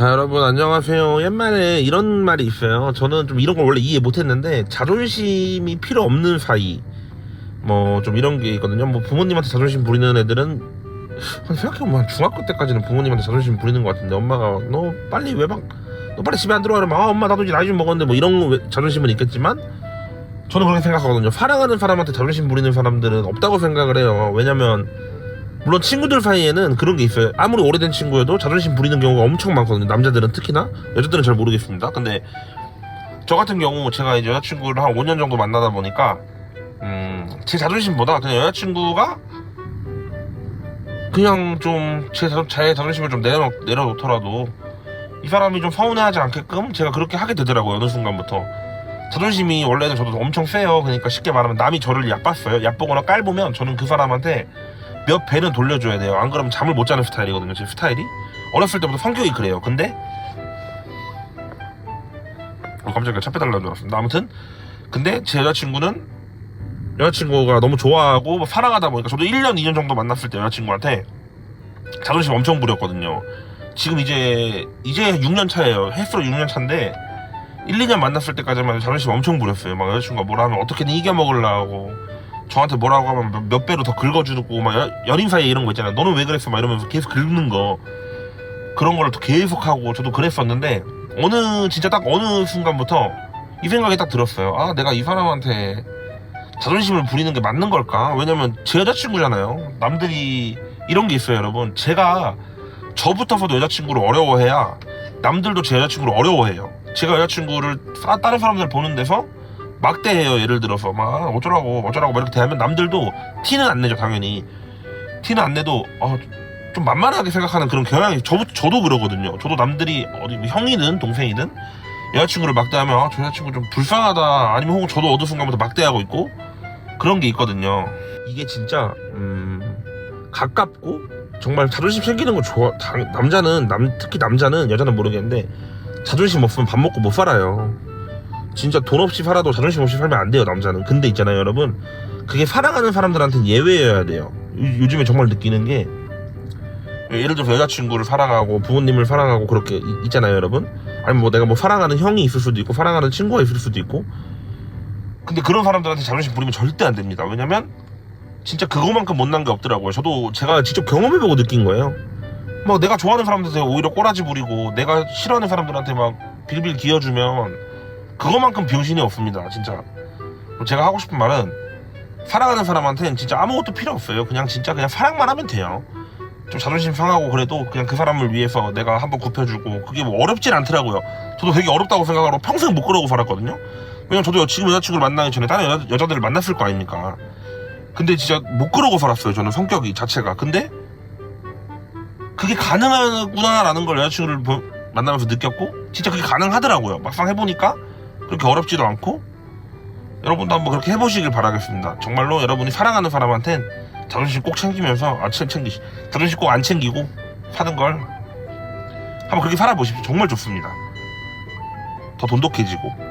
자 여러분 안녕하세요. 옛말에 이런 말이 있어요. 저는 좀 이런 걸 원래 이해 못했는데 자존심이 필요 없는 사이. 뭐 좀 이런 게 있거든요. 뭐 부모님한테 자존심 부리는 애들은 한 생각해보면 한 중학교 때까지는 부모님한테 자존심 부리는 것 같은데 엄마가 너 빨리 외박 너 빨리 집에 안 들어와. 그러면 아 엄마 나도 이제 나이 좀 먹었는데 뭐 이런 왜- 자존심은 있겠지만 저는 그렇게 생각하거든요. 사랑하는 사람한테 자존심 부리는 사람들은 없다고 생각을 해요. 왜냐면 물론 친구들 사이에는 그런 게 있어요. 아무리 오래된 친구여도 자존심 부리는 경우가 엄청 많거든요. 남자들은 특히나 여자들은 잘 모르겠습니다. 근데 저 같은 경우 제가 이제 여자친구를 한 5년 정도 만나다 보니까 음, 제 자존심보다 그냥 여자친구가 그냥 좀제 자존심을 좀 내려 내려놓더라도 이 사람이 좀 서운해하지 않게끔 제가 그렇게 하게 되더라고요. 어느 순간부터 자존심이 원래는 저도 엄청 세요. 그러니까 쉽게 말하면 남이 저를 얕봤어요. 얕보거나 깔보면 저는 그 사람한테 몇 배는 돌려줘야 돼요. 안 그러면 잠을 못 자는 스타일이거든요. 제 스타일이. 어렸을 때부터 성격이 그래요. 근데 어, 깜짝이야 차 빼달라는 줄 알았습니다. 아무튼 근데 제 여자친구는 여자친구가 너무 좋아하고 뭐 사랑하다 보니까 저도 1년, 2년 정도 만났을 때 여자친구한테 자존심 엄청 부렸거든요. 지금 이제 이제 6년 차예요. 횟수로 6년 차인데 1, 2년 만났을 때까지만 해도 자존심 엄청 부렸어요. 막 여자친구가 뭐라 하면 어떻게든 이겨먹으려고 저한테 뭐라고 하면 몇- 몇 배로 더 긁어주고 막 여- 연인 사이에 이런 거 있잖아요. 너는 왜 그랬어? 막 이러면서 계속 긁는 거 그런 걸 또 계속 하고 저도 그랬었는데 어느 진짜 딱 어느 순간부터 이 생각이 딱 들었어요. 아 내가 이 사람한테 자존심을 부리는 게 맞는 걸까? 왜냐면 제 여자친구잖아요. 남들이 이런 게 있어요, 여러분. 제가 저부터서도 여자친구를 어려워해야 남들도 제 여자친구를 어려워해요. 제가 여자친구를 사- 다른 사람들 보는 데서 막대해요. 예를 들어서 막 어쩌라고 어쩌라고 막 이렇게 대하면 남들도 티는 안 내죠, 당연히. 티는 안 내도 어, 좀 만만하게 생각하는 그런 경향이 저, 저도 그러거든요. 저도 남들이 어디 뭐 형이든 동생이든 여자친구를 막대하면 아, 저 여자친구 좀 불쌍하다 아니면 혹은 저도 어느 순간부터 막대하고 있고 그런 게 있거든요. 이게 진짜 음, 가깝고 정말 자존심 생기는 거 좋아. 당- 남자는 남 특히 남자는 여자는 모르겠는데 자존심 없으면 밥 먹고 못 살아요. 진짜 돈 없이 살아도 자존심 없이 살면 안 돼요 남자는. 근데 있잖아요 여러분 그게 사랑하는 사람들한테는 예외여야 돼요. 요, 즘에 정말 느끼는 게 예를 들어서 여자친구를 사랑하고 부모님을 사랑하고 그렇게 이- 있잖아요 여러분. 아니면 뭐 내가 뭐 사랑하는 형이 있을 수도 있고 사랑하는 친구가 있을 수도 있고 근데 그런 사람들한테 자존심 부리면 절대 안 됩니다. 왜냐면 진짜 그거만큼 못난 게 없더라고요. 저도 제가 직접 경험해보고 느낀 거예요. 막 내가 좋아하는 사람들한테 오히려 꼬라지 부리고 내가 싫어하는 사람들한테 막 빌빌 기어주면 그거만큼 병신이 없습니다. 진짜. 제가 하고 싶은 말은 사랑하는 사람한테는 진짜 아무것도 필요 없어요. 그냥 진짜 그냥 사랑만 하면 돼요. 좀 자존심 상하고 그래도 그냥 그 사람을 위해서 내가 한번 굽혀주고 그게 뭐 어렵진 않더라고요. 저도 되게 어렵다고 생각하고 평생 못 그러고 살았거든요. 왜냐면 저도 지금 여자친구를 만나기 전에 다른 여자, 여자들을 만났을 거 아닙니까. 근데 진짜 못 그러고 살았어요. 저는 성격이 자체가. 근데 그게 가능하구나라는 걸 여자친구를 보- 만나면서 느꼈고 진짜 그게 가능하더라고요. 막상 해보니까 그렇게 어렵지도 않고 여러분도 한번 그렇게 해보시길 바라겠습니다. 정말로 여러분이 사랑하는 사람한텐 자존심 꼭 챙기면서 아 챙- 챙기 자존심 꼭 안 챙기고 사는 걸 한번 그렇게 살아보십시오. 정말 좋습니다. 더 돈독해지고